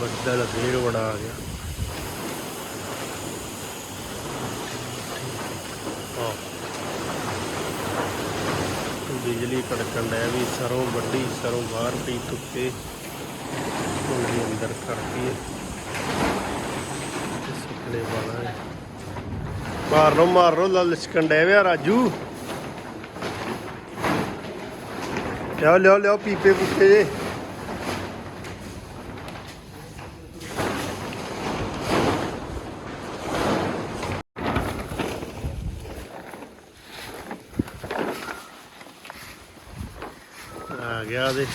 ਬੱਦਲ ਫੇਰ ਬੜਾ ਗਿਆ। ਬਿਜਲੀ ਕੜਕਣ ਡਿਆ ਵੀ ਸਰੋਂ ਵੱਡੀ ਸਰੋਂ ਬਾਹਰ ਪਈ ਧੁੱਪੇ। ਹੁਣ ਅੰਦਰ ਕਰਦੀ ਹੈ। ਸੁੱਕਣੇ ਵਾਲਾ ਹੈ। ਮਾਰ ਲਓ ਮਾਰ ਲਓ ਲਲਚਕਣ ਡੈ ਵਿਆ ਰਾਜੂ। ਲਿਆਓ ਲਿਆਓ ਲਿਆਓ ਪੀਪੇ ਪੁੱਪੇ ਜੇ। ਆ ਦੇ।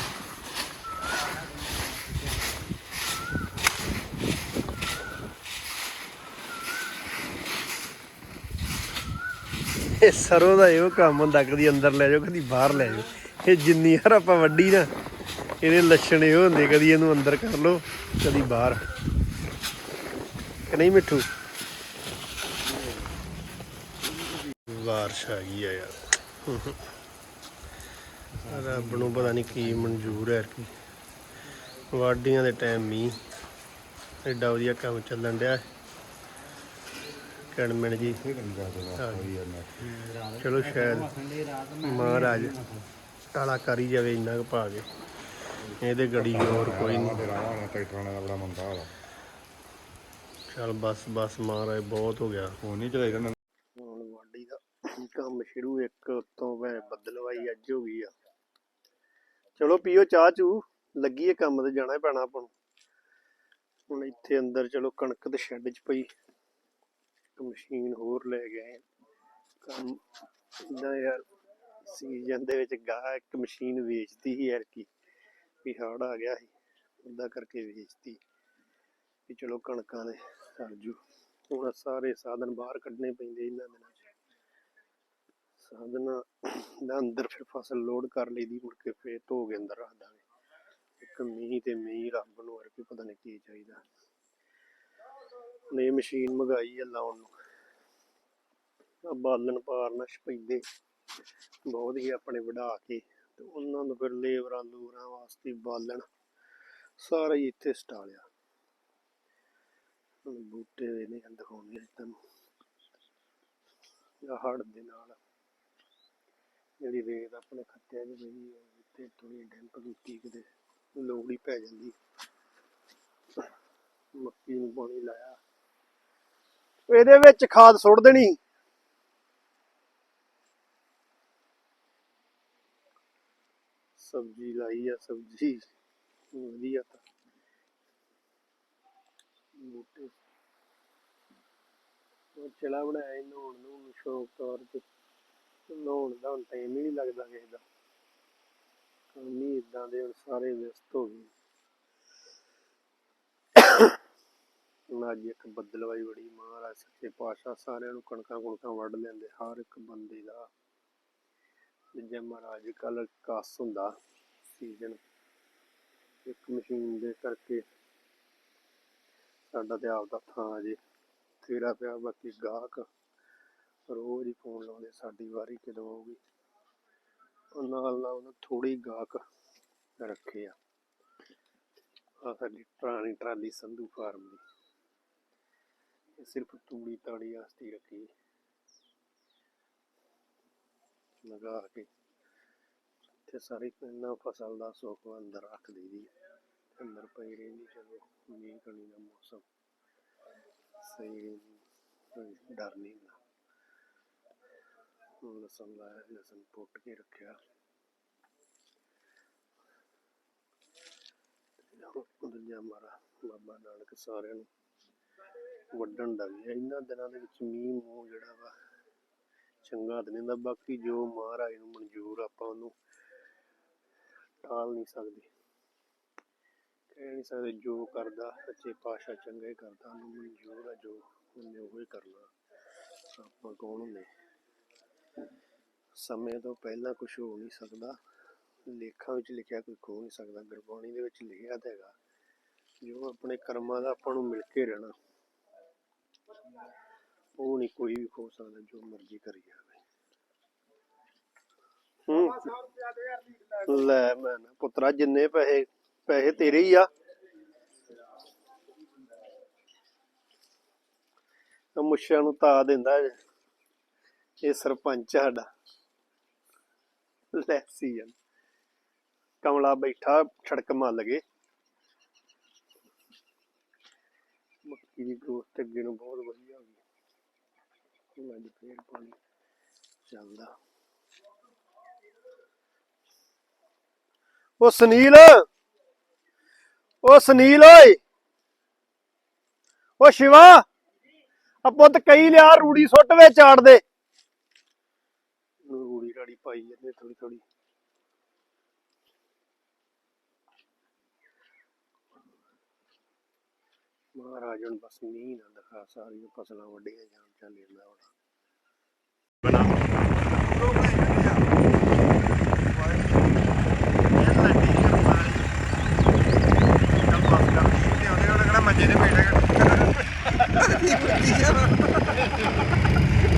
ਇਹ ਸਰੋਂ ਦਾ ਇਹੋ ਕੰਮ ਹੁੰਦਾ, ਕਦੀ ਅੰਦਰ ਲੈ ਜਾਓ, ਕਦੀ ਬਾਹਰ ਲੈ ਜਾਓ। ਇਹ ਜਿੰਨੀ ਵਾਰ ਆਪਾਂ ਵੱਡੀ ਨਾ, ਇਹਦੇ ਲੱਛਣ ਇਹੋ ਹੁੰਦੇ, ਕਦੀ ਇਹਨੂੰ ਅੰਦਰ ਕਰ ਲਓ, ਕਦੀ ਬਾਹਰ। ਕਿ ਨਹੀਂ ਮਿੱਠੂ? ਬਾਰਿਸ਼ ਆ ਗਈ ਆ ਯਾਰ। ਰੱਬ ਨੂੰ ਪਤਾ ਨਹੀਂ ਕੀ ਮਨਜ਼ੂਰ ਹੈ ਕੀ। ਵਾਢੀਆਂ ਦੇ ਟਾਈਮ ਮੀਂਹ ਐਡਾ ਵਧੀਆ ਕੰਮ ਚੱਲਣ ਡਿਆ। ਕਣਮਣ ਜੀ। ਚਲੋ ਸ਼ਾਇਦ ਮਹਾਰਾਜ ਟਾਲਾ ਕਰੀ ਜਾਵੇ ਇੰਨਾ ਕੁ ਪਾ ਕੇ। ਇਹਦੇ ਗੜੀ ਹੋਰ ਕੋਈ ਨਹੀਂ। ਚਲ ਬਸ ਬਸ ਮਹਾਰਾਜ ਬਹੁਤ ਹੋ ਗਿਆ। ਉਹ ਨਹੀਂ ਚਲਾਈਦਾ ਨਾ। ਹੁਣ ਵਾਢੀ ਦਾ ਕੰਮ ਸ਼ੁਰੂ ਇੱਕ ਤੋਂ ਬੱਦਲਵਾਈ ਅੱਜ ਹੋ ਗਈ ਆ। ਚਲੋ ਪੀਓ ਚਾਹ ਚੂ ਲੱਗੀਏ ਕੰਮ ਤੇ ਜਾਣਾ ਪੈਣਾ ਆਪਾਂ ਨੂੰ। ਹੁਣ ਇੱਥੇ ਅੰਦਰ ਚਲੋ ਕਣਕ ਤੇ ਸ਼ੈੱਡ 'ਚ ਪਈ। ਇੱਕ ਮਸ਼ੀਨ ਹੋਰ ਲੈ ਗਏ ਕੰਮ ਇਦਾਂ ਯਾਰ ਸੀਜ਼ਨ ਦੇ ਵਿੱਚ ਗਾ ਇੱਕ ਮਸ਼ੀਨ ਵੇਚਦੀ ਸੀ ਯਾਰ ਕੀ, ਵੀ ਹੜ ਆ ਗਿਆ ਸੀ। ਉਹਦਾ ਕਰਕੇ ਵੇਚਤੀ। ਵੀ ਚਲੋ ਕਣਕਾਂ ਦੇ ਸਰ ਹੁਣ ਸਾਰੇ ਸਾਧਨ ਬਾਹਰ ਕੱਢਣੇ ਪੈਂਦੇ ਇਹਨਾਂ ਦੇ ਨਾਲ। ਸਾਧਨਾਂ ਦਾ ਅੰਦਰ ਫਿਰ ਫਸਲ ਲੋਡ ਕਰ ਲਈਦੀ ਮੁੜ ਕੇ ਫੇਰ ਧੋ ਕੇ ਅੰਦਰ ਰੱਖ ਦਾਂਗੇ। ਇੱਕ ਮੀਂਹ ਤੇ ਮੀਂਹ ਰੱਬ ਨੂੰ ਹੋਰ ਕੀ ਪਤਾ ਨਹੀਂ ਕੀ ਚਾਹੀਦਾ। ਹੁਣ ਮਸ਼ੀਨ ਮੰਗਾਈ ਆ ਲਾਉਣ ਨੂੰ। ਆ ਬਾਲਣ ਪਾਰਨਾ ਛਪੈਦੇ ਬਹੁਤ ਹੀ ਆਪਣੇ ਵਢਾ ਕੇ ਤੇ ਉਹਨਾਂ ਨੂੰ ਫਿਰ ਲੇਬਰਾਂ ਲੂਰਾਂ ਵਾਸਤੇ ਬਾਲਣ। ਸਾਰਾ ਹੀ ਇੱਥੇ ਸਟਾਲਿਆ ਬੂਟੇ ਦੇ ਨੇ। ਦਿਖਾਉਂਦੇ ਤੁਹਾਨੂੰ ਹੜ ਦੇ ਨਾਲ। ਜਿਹੜੀ ਰੇਤ ਆਪਣੇ ਖੱਤਿਆਂ 'ਚ ਪਈ ਹੈ ਇੱਥੇ ਥੋੜੀ ਡੈਂਪ ਕੀਤੀ, ਕਿਤੇ ਲੋੜ ਪੈ ਜਾਂਦੀ। ਮੱਕੀ ਨੂੰ ਪਾਣੀ ਲਾਇਆ। ਇਹਦੇ ਵਿੱਚ ਖਾਦ ਸੁੱਟ ਦੇਣੀ। ਸਬਜ਼ੀ ਲਾਈ ਆ, ਸਬਜ਼ੀ। ਵਧੀਆ ਤਾਂ। ਬੂਟੇ। ਉਹ ਚਲਾ ਬਣਾਇਆ ਸੀ ਨਹਾਉਣ ਨੂੰ, ਸ਼ੌਕ ਤੌਰ ਤੇ ਨਹਾਉਣ ਦਾ ਹੁਣ ਟਾਈਮ ਹੀ ਨਹੀਂ ਲੱਗਦਾ ਕਿਸੇ ਦਾ। ਕੰਮ ਹੀ ਇਦਾਂ ਦੇ ਹੁਣ ਸਾਰੇ ਵਿਅਸਤ ਹੋ ਗਏ। ਹੁਣ ਅੱਜ ਇੱਕ ਬੱਦਲਵਾਈ ਬੜੀ, ਮਹਾਰਾਜ ਸੱਚੇ ਪਾਤਸ਼ਾਹ ਸਾਰਿਆਂ ਨੂੰ ਕਣਕਾਂ ਕੁਣਕਾਂ ਵੱਢ ਲੈਂਦੇ, ਹਰ ਇੱਕ ਬੰਦੇ ਦਾ। ਜੇ ਮਹਾਰਾਜ ਕੱਲ ਕਾਸ ਹੁੰਦਾ ਸੀਜ਼ਨ ਇੱਕ ਮਸ਼ੀਨ ਦੇ ਕਰਕੇ, ਸਾਡਾ ਤੇ ਆਪਦਾ ਥਾਂ ਅਜੇ ਤੇਰਾ ਪਿਆ ਬਾਕੀ ਗਾਹਕ। ਰੋਜ਼ ਹੀ ਫੋਨ ਲਾਉਂਦੇ ਸਾਡੀ ਵਾਰੀ ਕਦੋਂ ਆਊਗੀ? ਉਹ ਨਾਲ ਨਾਲ ਉਹਨਾਂ ਥੋੜੀ ਗਾਹਕ ਰੱਖੇ ਆ। ਆ ਸਾਡੀ ਪੁਰਾਣੀ ਟਰਾਲੀ ਸੰਧੂ ਫਾਰਮ ਦੀ। ਇਹ ਸਿਰਫ ਤੂੜੀ ਤਾੜੀ ਵਾਸਤੇ ਰੱਖੀ ਲਗਾ ਕੇ ਤੇ ਸਾਰੀ ਇਹਨਾਂ ਫਸਲ ਦਾ ਸੁੱਖ ਅੰਦਰ ਰੱਖ ਦਈਦੀ ਅੰਦਰ ਪਈ ਰਹਿੰਦੀ ਚਲੋ ਮੀਂਹ ਕਣੀ ਦਾ ਮੌਸਮ ਸਹੀ ਰਹਿੰਦੀ, ਕੋਈ ਡਰ ਨਹੀਂ ਹੁੰਦਾ। ਹੁਣ ਲਸਣ ਲਾਇਆ ਲਸਣ ਪੁੱਟ ਕੇ ਰੱਖਿਆ। ਤੇ ਮਾਰਾ, ਬਾਬਾ ਨਾਨਕ ਸਾਰਿਆਂ ਨੂੰ ਵੱਢਣ ਦਾ ਵੀ ਇਹਨਾਂ ਦਿਨਾਂ ਦੇ ਵਿੱਚ ਮੀਂਹ ਮੂੰਹ ਜਿਹੜਾ ਵਾ, ਚੰਗਾ ਤਾਂ ਨਹੀਂ ਹੁੰਦਾ। ਬਾਕੀ ਜੋ ਮਹਾਰਾਜ ਨੂੰ ਮਨਜ਼ੂਰ ਆਪਾਂ ਉਹਨੂੰ ਟਾਲ ਨਹੀਂ ਸਕਦੇ। ਕਹਿ ਨਹੀਂ ਸਕਦੇ ਜੋ ਕਰਦਾ, ਸੱਚੇ ਪਾਤਸ਼ਾਹ ਚੰਗਾ ਹੀ ਕਰਦਾ, ਉਹਨੂੰ ਮਨਜ਼ੂਰ ਆ ਜੋ ਉਹਨੇ ਉਹ ਹੀ ਕਰਨਾ। ਆਪਾਂ ਕੌਣ ਹੁੰਦੇ ਸਮੇਂ ਤੋਂ ਪਹਿਲਾਂ ਕੁਝ ਹੋ ਨਹੀਂ ਸਕਦਾ। ਲੇਖਾਂ ਵਿੱਚ ਲਿਖਿਆ ਕੋਈ ਖੋ ਨਹੀਂ ਸਕਦਾ। ਗੁਰਬਾਣੀ ਦੇ ਵਿੱਚ ਲਿਖਿਆ ਹੈਗਾ, ਜੋ ਆਪਣੇ ਕਰਮਾਂ ਦਾ ਆਪਾਂ ਨੂੰ ਮਿਲ ਕੇ ਰਹਿਣਾ। ਉਹ ਨਹੀਂ ਕੋਈ ਵੀ ਖੋ ਸਕਦਾ, ਜੋ ਮਰਜ਼ੀ ਕਰੀ ਜਾਵੇ। ਲੈ ਮੈਂ ਪੁੱਤਰਾ, ਜਿੰਨੇ ਪੈਸੇ ਪੈਸੇ ਤੇਰੇ ਹੀ ਆ। ਮੁੱਛਾਂ ਨੂੰ ਤਾ ਦਿੰਦਾ ਇਹ ਸਰਪੰਚ ਸਾਡਾ। ਲੈਸੀ ਆ। ਕਮਲਾ ਬੈਠਾ ਛੜਕ ਮੱਲ ਗਏ। ਮੱਕੀ ਦੀ ਗਰੋਥ ਅੱਗੇ ਨੂੰ ਬਹੁਤ ਵਧੀਆ ਹੋ ਗਈ। ਹੁਣ ਫੇਰ ਪਾਣੀ ਚੱਲਦਾ। ਉਹ ਸੁਨੀਲ ਉਹ ਸੁਨੀਲ ਓਏ। ਉਹ ਸ਼ਿਵਾ, ਆ ਪੁੱਤ ਕਈ ਲਿਆ ਰੂੜੀ ਸੁੱਟ ਵੇ ਚਾੜ ਦੇ। ਰੂੜੀ ਪਾਈ ਜਾਂਦੇ ਥੋੜੀ ਥੋੜੀ ਮਹਾਰਾਜ ਹੁਣ ਬਸ ਮੀਂਹ ਨਾ ਦਿਖਾ, ਸਾਰੀਆਂ ਫਸਲਾਂ ਵੱਡੀਆਂ ਜਾਣ, ਚੱਲ ਜਾਂਦਾ ਹੁਣ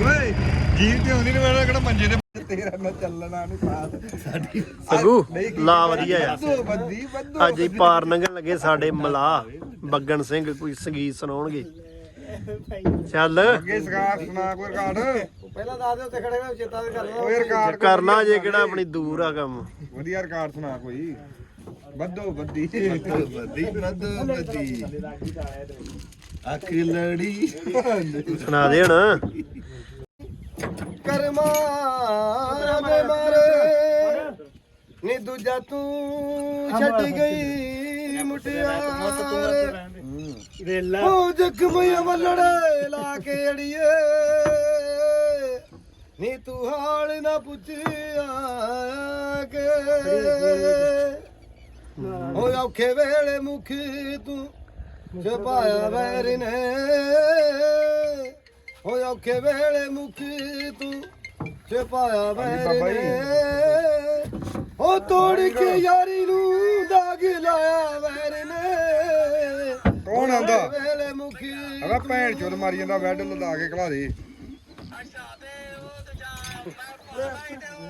ਓਏ ਜੀਵ ਤੇ ਆਉਂਦੀ ਨੇ ਮੈਂ ਕਿਹੜਾ ਮੰਜੇ ਤੇ ਤੇਰਾ ਨਾ ਚੱਲਣਾ ਨਹੀਂ ਸਾਥ ਸਾਡੀ ਸਗੂ ਲਾ ਵਧੀਆ ਆ ਅੱਜ ਹੀ ਪਾਰ ਲੰਘਣ ਲੱਗੇ ਸਾਡੇ ਮਲਾ ਬੱਗਣ ਸਿੰਘ ਕੋਈ ਸੰਗੀਤ ਸੁਣਾਉਣਗੇ। ਚੱਲ। ਅੱਗੇ ਸਕਾਰ ਸੁਣਾ ਕੋਈ ਰਿਕਾਰਡ? ਪਹਿਲਾਂ ਦੱਸ ਦੇ ਉੱਤੇ ਖੜੇ ਹੋ ਚੇਤਾ ਤੇ ਕਰ ਕੋਈ ਰਿਕਾਰਡ ਕਰਨਾ ਜੇ ਕਿਹੜਾ ਆਪਣੀ ਦੂਰ ਆ ਕੰਮ। ਵਧੀਆ ਰਿਕਾਰਡ ਸੁਣਾ ਕੋਈ। ਬੱਦੋ ਬੱਦੀ। ਬੱਦੀ ਬੱਦੋ ਬੱਦੀ। ਅੱਖ ਲੜੀ ਸੁਣਾ ਦੇ ਹੁਣ। ਕਰਮਾ ਨੀ ਦੂਜਾ ਤੂੰ ਛੱਡ ਗਈ ਮੁਟਿਆਰ। ਉਹ ਜ਼ਖਮੀਆਂ ਵੱਲੜੇ ਲਾ ਕੇ ਅੜੀਏ। ਨੀ ਤੂੰ ਹਾਲ ਨਾ ਪੁੱਛਿਆ ਕੇ। ਉਹ ਔਖੇ ਵੇਲੇ ਮੁਖ ਤੂੰ ਛਪਾਇਆ ਵੈਰ ਨੇ। ਉਹ ਔਖੇ ਵੇਲੇ ਮੁਖ ਤੂੰ ਛਪਾਇਆ ਵੈਰ। ਨੇ। ਉਹ ਤੋੜ ਕੇ ਯਾਰੀ ਨੂੰ ਦਾਗ ਲਾਇਆ ਵੈਰ ਨੇ ਕੌਣ ਆਂਦਾ? ਔਖੇ ਵੇਲੇ ਮੁਖ ਅਗਾ ਭੈਣ ਚੋਦ ਮਾਰੀ ਜਾਂਦਾ ਵੈਡ ਲਦਾ ਕੇ ਖਲਾ ਦੇ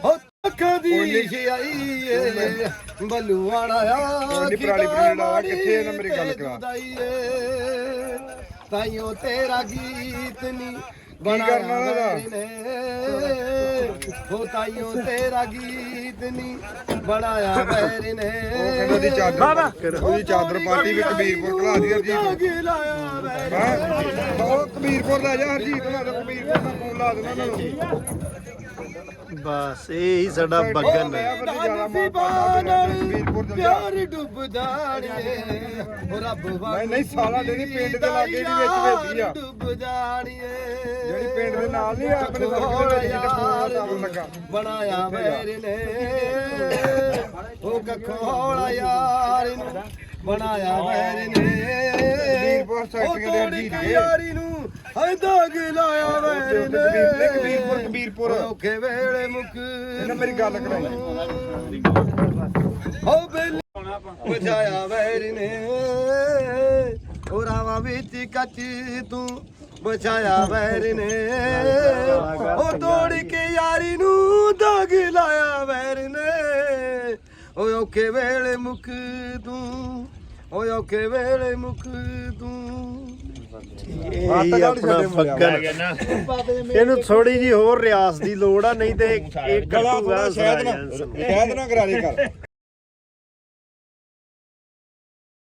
ਹੋ ਅੱਖਾਂ ਦੀ ਸ਼ਿਆਈ ਏ ਬੱਲੂ ਵਾਲਾ ਆ ਕੋਈ ਨੀ ਪਰਾਲੀ ਪਰੂਲੀ ਲਾ, ਕਿੱਥੇ ਨਾ ਮੇਰੀ ਗੱਲ ਕਰਾ। ਤਾਈਓ ਤੇਰਾ ਗੀਤ ਨਹੀਂ ਕਰਨ ਵਾਲਾ ਦਾ? ਹੋ ਤਾਈਓ ਤੇਰਾ ਗੀਤ ਨਹੀਂ ਬਣਾਇਆ ਬੈਰ ਨੇ। ਉਹਦੀ ਚਾਦਰ ਉਹਦੀ ਚਾਦਰ ਪਾਤੀ ਵੀ ਕਬੀਰਪੁਰ ਖਲਾ ਦੀ ਹਰਜੀਤ। ਹਾਂ ਉਹ ਕਬੀਰਪੁਰ ਲੈ ਜਾ ਹਰਜੀਤ ਨਾਲ ਕਬੀਰਪੁਰ ਦਾ ਫੋਨ ਲਾ ਦੇਣਾ ਉਹਨਾਂ ਨੂੰ। ਬਸ ਇਹ ਹੀ। ਸਾਡਾ ਜਾ। ਪਿਆਰ ਡੁੱਬ ਜਾਣੀਏ ਹੋ ਰੱਬ ਨਹੀਂ ਨਹੀਂ ਸਾਲਾ ਜਿਹੜੀ ਪਿੰਡ ਦੇ ਲਾਗੇ ਦੀ ਵਿੱਚ ਵੇਚੀ ਆ। ਡੁੱਬ ਜਾਣੀਏ ਜਿਹੜੀ ਪਿੰਡ ਦੇ ਨਾਲ ਨਹੀਂ ਆਪਣੇ ਲਾਉਣ ਲੱਗਾ। ਬਣਾਇਆ ਵੈਰ ਨੇ ਉਹ ਕੱਖੋਲਾ ਯਾਰ ਨੂੰ। ਬਣਾਇਆ ਵੈਰ ਨੇ। ਸੈਕਟਰੀਆਂ ਦੇ। ਅਰਜੀਤ। ਯਾਰੀ ਨੂੰ ਹੈ ਦਾਗ ਲਾਇਆ ਵੈਰ ਨੇ। ਕਬੀਰ- ਕਬੀਰਪੁਰ ਕਬੀਰਪੁਰ ਔਖੇ ਵੇਲੇ ਮੁਕ। ਇਹਨਾਂ ਮੇਰੀ ਗੱਲ ਕਰਾਈ। ਹੋ ਬੇਲੀ ਬਚਾਇਆ ਵੈਰ ਨੇ। ਉਹ ਰਾਵਾਂ ਵਿੱਚ ਕੱਚ ਤੂੰ ਬਚਾਇਆ ਵੈਰ ਨੇ। ਉਹ ਤੋੜ ਕੇ ਯਾਰੀ ਨੂੰ ਦਾਗ ਲਾਇਆ ਵੈਰ ਨੇ। ਓਏ ਔਖੇ ਵੇਲੇ ਮੁਖ ਤੂੰ ਓਏ ਔਖੇ ਵੇਲੇ ਮੁਖ ਤੂੰ। ਇਹ ਹੀ ਆਪਣਾ ਬੱਗਣ ਇਹਨੂੰ ਥੋੜੀ ਜੀ ਹੋਰ ਰਿਆਸ ਦੀ ਲੋੜ ਆ ਨਹੀਂ ਤੇ ਇਹ ਗਲਾ ਥੋੜਾ ਸ਼ਾਇਦ ਨਾ ਸ਼ਾਇਦ ਨਾ ਕਰਾ ਦੇ ਕਰ